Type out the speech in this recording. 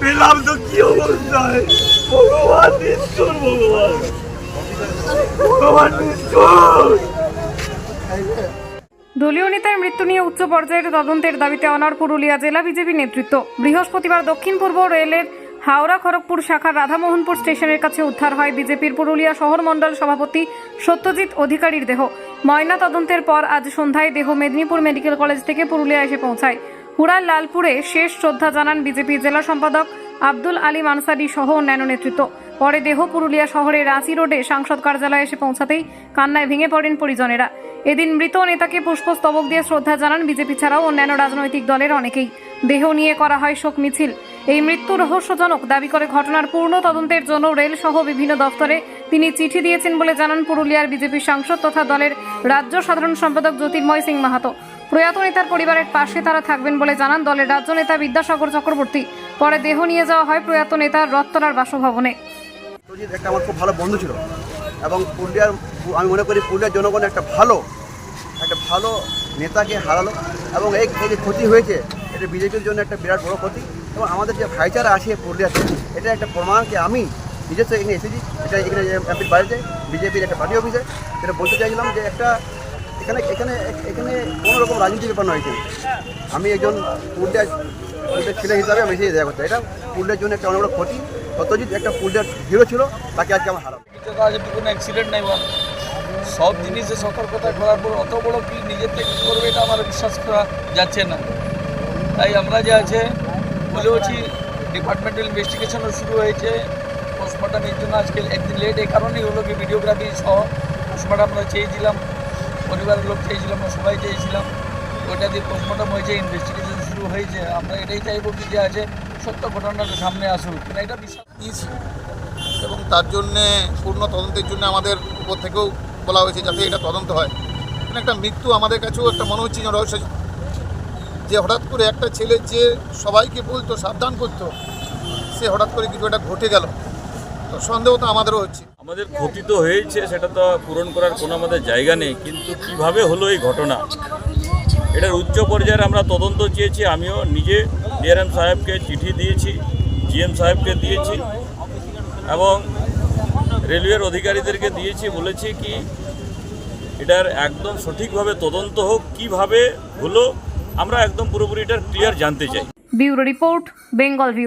পেলাম তো কি দলীয় নেতার মৃত্যু নিয়ে উচ্চ পর্যায়ের তদন্তের দাবিতে অনার পুরুলিয়া জেলা বিজেপি নেতৃত্ব। বৃহস্পতিবার দক্ষিণ পূর্ব রেলের হাওড়া খড়গপুর শাখার রাধামোহনপুর স্টেশনের কাছে উদ্ধার হয় বিজেপির পুরুলিয়া শহর মণ্ডল সভাপতি সত্যজিৎ অধিকারীর দেহ। ময়না তদন্তের পর আজ সন্ধ্যায় দেহ মেদিনীপুর মেডিকেল কলেজ থেকে পুরুলিয়া এসে পৌঁছায়। হুড়ার লালপুরে শেষ শ্রদ্ধা জানান বিজেপি জেলা সম্পাদক আব্দুল আলী মানসারি সহ অন্যান্য নেতৃত্ব। পরে দেহ পুরুলিয়া শহরের রাঁচি রোডে সাংসদ কার্যালয়ে এসে পৌঁছাতেই কান্নায় ভেঙে পড়েন পরিজনেরা। এদিন মৃত নেতাকে পুষ্পস্তবক দিয়ে শ্রদ্ধা জানান বিজেপি ছাড়াও অন্যান্য রাজনৈতিক দলের অনেকেই। দেহ নিয়ে করা হয় শোক মিছিল। এই মৃত্যু রহস্যজনক দাবি করে ঘটনার পূর্ণ তদন্তের জন্য রেল সহ বিভিন্ন দফতরে তিনি চিঠি দিয়েছেন বলে জানান পুরুলিয়ার বিজেপি সাংসদ তথা দলের রাজ্য সাধারণ সম্পাদক জ্যোতির্ময় সিং মাহাতো। প্রয়াত নেতার পরিবারের পাশে তারা থাকবেন বলে জানান দলের রাজ্য নেতা বিদ্যাসাগর চক্রবর্তী। পরে দেহ নিয়ে যাওয়া হয় প্রয়াত নেতার রত্তলার বাসভবনে। একটা আমার খুব ভালো বন্ধু ছিল এবং পুরুলিয়ার আমি মনে করি পুরুলিয়ার জনগণ একটা ভালো একটা ভালো নেতাকে হারালো এবং এই ক্ষতি হয়েছে এটা বিজেপির জন্য একটা বিরাট বড় ক্ষতি এবং আমাদের যে ভাইচারা আছে পুরুলিয়াতে এটা একটা প্রমাণ যে আমি নিজস্ব এখানে এসেছি। এটা এখানে এমপির বাড়িতে, বিজেপির একটা পার্টি অফিসে। যেটা বলতে চাইছিলাম যে একটা, এখানে এখানে এখানে কোনো রকম রাজনীতির ব্যাপার নয় কিন্তু আমি একজন পুরুলিয়ার ছেলে হিসাবে আমি এসেছি দেখা করতে। এটা পুরুলিয়ার জন্য একটা অনেক বড় ক্ষতি। সত্যজিৎ একটা পুরুলিয়ার হিরো ছিল, তাকে আজকে আমার অব্দি কোনো অ্যাক্সিডেন্ট সব জিনিসে সতর্কতা করার পর অত বড় কি নিজের থেকে করবে এটা আমার বিশ্বাস করা যাচ্ছে না। তাই আমরা যে আছে বলেওছি ডিপার্টমেন্টাল ইনভেস্টিগেশনও শুরু হয়েছে। পোস্টমর্টমের জন্য আজকে একদিন লেট এই কারণেই হলো কি ভিডিওগ্রাফি সহ পোস্টমর্টম আমরা চেয়েছিলাম, পরিবারের লোক চেয়েছিলাম, আমরা সবাই চেয়েছিলাম। ওইটা দিয়ে পোস্টমর্টম হয়েছে ইনভেস্টিগেশন শুরু হয়েছে। আমরা এটাই চাইব কি যে আছে সত্য ঘটনাটা সামনে আসুক। কিন্তু এটা বিশ্বাস এবং তার জন্যে পূর্ণ তদন্তের জন্য আমাদের উপর থেকেও বলা হয়েছে যাতে এটা তদন্ত হয়। মানে একটা মৃত্যু আমাদের কাছেও একটা মনে হচ্ছে যে রহস্য যে হঠাৎ করে একটা ছেলে যে সবাইকে বলতো, সাবধান করতো, সে হঠাৎ করে কিছু একটা ঘটে গেল। তো সন্দেহ তো আমাদেরও হচ্ছে। আমাদের ক্ষতি তো হয়েছে, সেটা তো পূরণ করার কোনো আমাদের জায়গা নেই, কিন্তু কীভাবে হলো এই ঘটনা? এটার উচ্চ পর্যায়ে আমরা তদন্ত চেয়েছি, আমিও নিজে ডিআরএম সাহেবকে চিঠি দিয়েছি, জিএম সাহেবকে দিয়েছি, এবং রেলওয়ের অধিকারীদেরকে দিয়েছি, বলেছি কি, এটার একদম সঠিকভাবে তদন্ত হোক, কীভাবে হলো আমরা একদম পুরোপুরি এটা ক্লিয়ার জানতে চাই। Bureau report Bengal views.